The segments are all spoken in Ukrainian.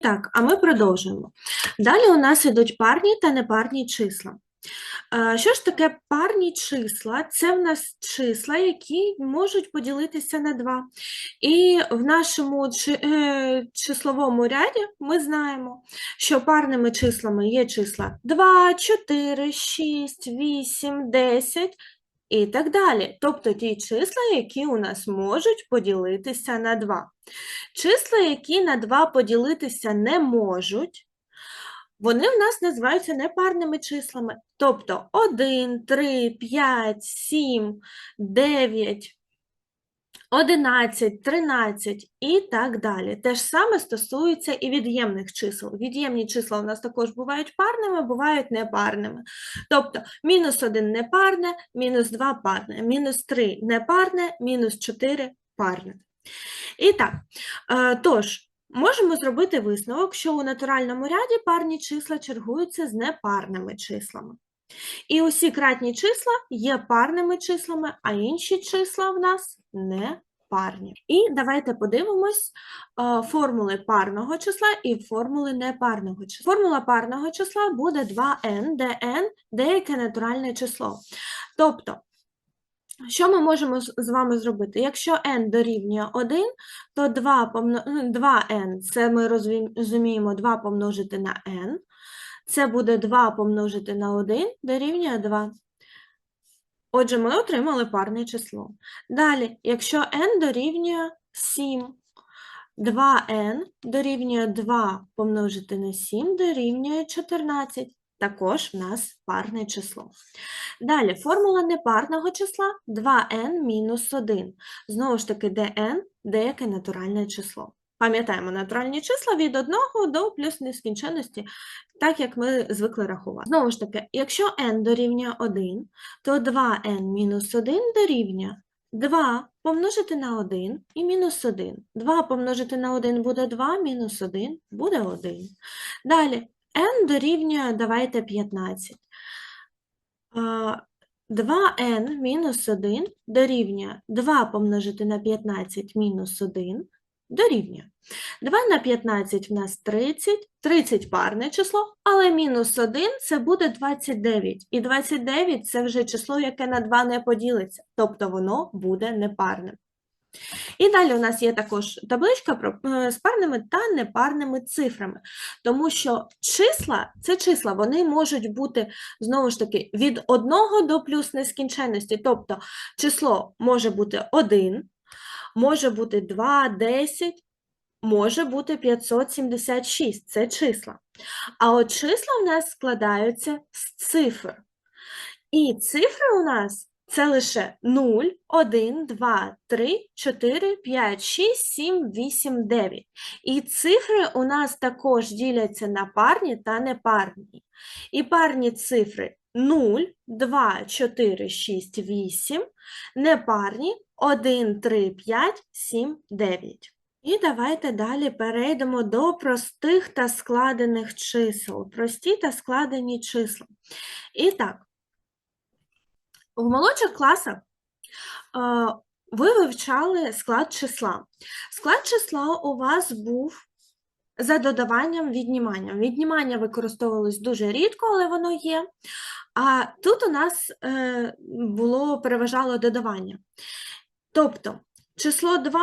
Так, а ми продовжуємо. Далі у нас ідуть парні та непарні числа. Е, Що ж таке парні числа? Це в нас числа, які можуть поділитися на 2. І в нашому е, числовому ряді ми знаємо, що парними числами є числа 2, 4, 6, 8, 10 і так далі. Тобто ті числа, які у нас можуть поділитися на 2. Числа, які на 2 поділитися не можуть, вони в нас називаються непарними числами. Тобто 1, 3, 5, 7, 9, 11, 13 і так далі. Те ж саме стосується і від'ємних чисел. Від'ємні числа у нас також бувають парними, бувають непарними. Тобто мінус 1 непарне, мінус 2 парне, мінус 3 непарне, мінус 4 парне. І так, е, тож, можемо зробити висновок, що у натуральному ряді парні числа чергуються з непарними числами. І усі кратні числа є парними числами, а інші числа в нас не парні. І давайте подивимось е, формули парного числа і формули непарного числа. Формула парного числа буде 2n, де n – деяке натуральне число. Тобто, що ми можемо з вами зробити? Якщо n дорівнює 1, то 2 помно... ну, 2n, це ми розуміємо 2 помножити на n, це буде 2 помножити на 1 дорівнює 2. Отже, ми отримали парне число. Далі, якщо n дорівнює 7, 2n дорівнює 2 помножити на 7 дорівнює 14. Також в нас парне число. Далі, формула непарного числа 2n мінус 1. Знову ж таки, де n – деяке натуральне число. Пам'ятаємо, натуральні числа від 1 до плюс нескінченності, так як ми звикли рахувати. Знову ж таки, якщо n дорівнює 1, то 2n мінус 1 дорівнює 2 помножити на 1 і мінус 1. 2 помножити на 1 буде 2, мінус 1 буде 1. Далі, n дорівнює, давайте, 15. 2n мінус 1 дорівнює 2 помножити на 15 мінус 1 дорівнює. 2 на 15 в нас 30, 30 парне число, але мінус 1 це буде 29. І 29 це вже число, яке на 2 не поділиться, тобто воно буде непарним. І далі у нас є також табличка е, з парними та непарними цифрами, тому що числа, це числа, вони можуть бути, знову ж таки, від 1 до плюс нескінченності, тобто число може бути 1, може бути 2, 10, може бути 576, це числа. А от числа в нас складаються з цифр. І цифри у нас це лише 0, 1, 2, 3, 4, 5, 6, 7, 8, 9. І цифри у нас також діляться на парні та непарні. І парні цифри 0, 2, 4, 6, 8, непарні 1, 3, 5, 7, 9. І давайте далі перейдемо до простих та складених чисел. Прості та складені числа. І так, в молодших класах е, ви вивчали склад числа. Склад числа у вас був за додаванням відніманням. Віднімання використовувалось дуже рідко, але воно є. А тут у нас е, було переважало додавання. Тобто число 2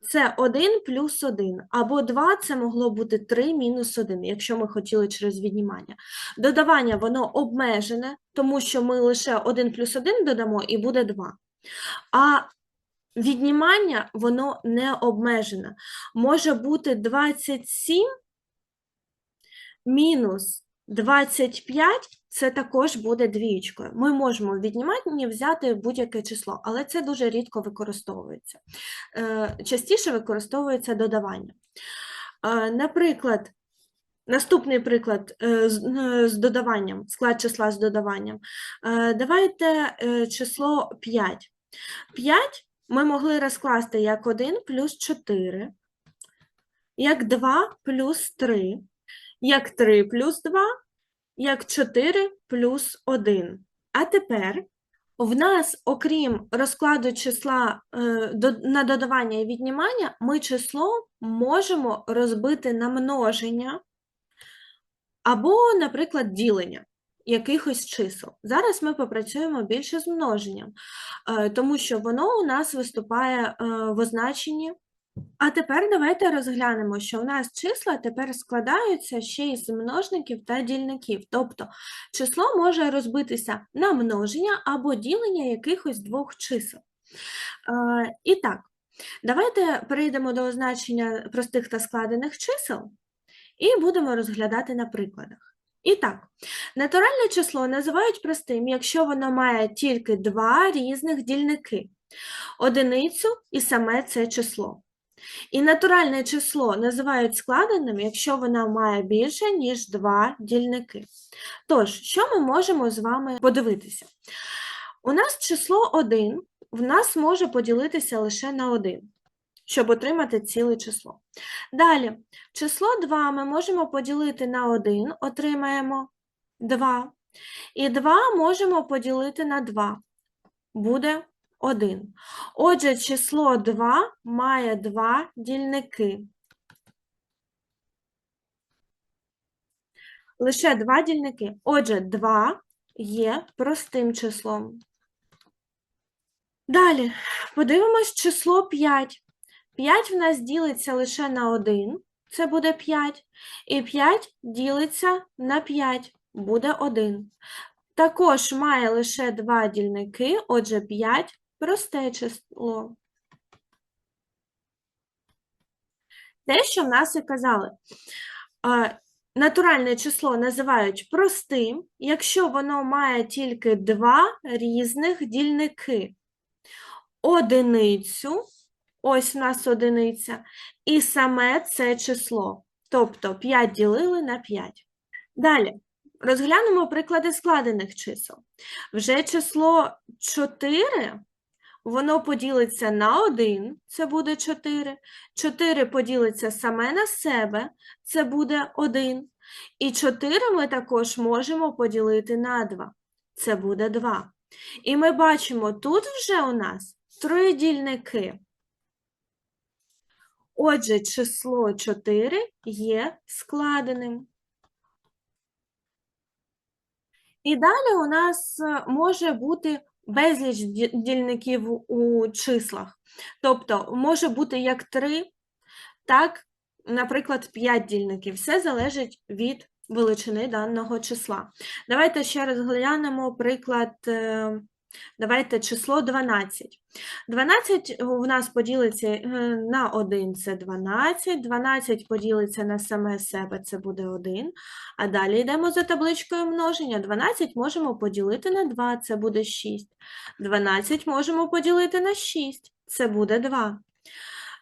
це 1 плюс 1, або 2 це могло бути 3 мінус 1, якщо ми хотіли через віднімання. Додавання воно обмежене, тому що ми лише 1 плюс 1 додамо і буде 2. А віднімання воно не обмежене. Може бути 27 мінус 25 це також буде двієчкою. Ми можемо в відніманні взяти будь-яке число, але це дуже рідко використовується. Е, Частіше використовується додавання. Е, Наприклад, наступний приклад е, з додаванням, склад числа з додаванням. Давайте число 5. 5 ми могли розкласти як 1 плюс 4, як 2 плюс 3, як 3 плюс 2, як 4 плюс 1. А тепер В нас, окрім розкладу числа е, на додавання і віднімання, ми число можемо розбити на множення або, наприклад, ділення якихось чисел. Зараз ми попрацюємо більше з множенням, е, тому що воно у нас виступає е, в означенні. А тепер давайте розглянемо, що у нас числа тепер складаються ще із множників та дільників. Тобто число може розбитися на множення або ділення якихось двох чисел. Е, І так, давайте перейдемо до означення простих та складених чисел і будемо розглядати на прикладах. І так, натуральне число називають простим, якщо воно має тільки два різних дільники, одиницю і саме це число. І натуральне число називають складеним, якщо воно має більше, ніж два дільники. Тож, що ми можемо з вами подивитися? У нас число 1 в нас може поділитися лише на 1, щоб отримати ціле число. Далі, число 2 ми можемо поділити на 1, отримаємо 2. І 2 можемо поділити на 2, буде 1. Отже, число 2 має два дільники. Лише два дільники. Отже, 2 є простим числом. Далі, подивимось число 5. 5 в нас ділиться лише на 1, це буде 5. І 5 ділиться на 5, буде 1. Також має лише два дільники, отже, 5 просте число. Те, що в нас і казали. Натуральне число називають простим, якщо воно має тільки два різних дільники. Одиницю, ось у нас одиниця, і саме це число. Тобто 5 ділили на 5. Далі, розглянемо приклади складених чисел. Вже число 4, воно поділиться на 1, це буде 4. 4 поділиться саме на себе, це буде 1. І 4 ми також можемо поділити на 2, це буде 2. І ми бачимо, тут вже у нас три дільники. Отже, число 4 є складеним. І далі у нас е, може бути безліч дільників у числах. Тобто може бути як 3, так, наприклад, 5 дільників. Все залежить від величини даного числа. Давайте ще розглянемо приклад, е, давайте число 12. 12 у нас поділиться е, на 1 – це 12, 12 поділиться на саме себе, це буде 1. А далі йдемо за табличкою множення. 12 можемо поділити на 2, це буде 6. 12 можемо поділити на 6, це буде 2.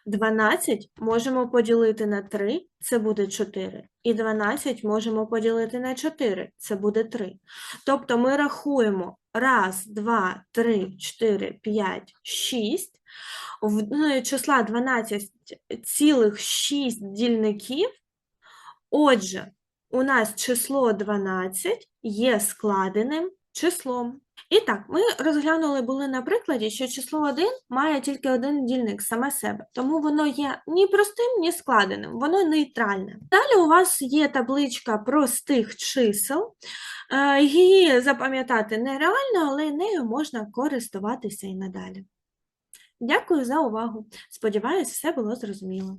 12 можемо поділити на 3, це буде 4. І 12 можемо поділити на 4, це буде 3. Тобто ми рахуємо 1, 2, 3, 4, 5, 6. В ну, числа 12 цілих шість дільників. Отже, у нас число 12 є складеним числом. І так, ми розглянули були на прикладі, що число 1 має тільки один дільник, саме себе, тому воно є ні простим, ні складеним, воно нейтральне. Далі у вас є табличка простих чисел, Е, її запам'ятати нереально, але нею можна користуватися і надалі. Дякую за увагу. Сподіваюсь, все було зрозуміло.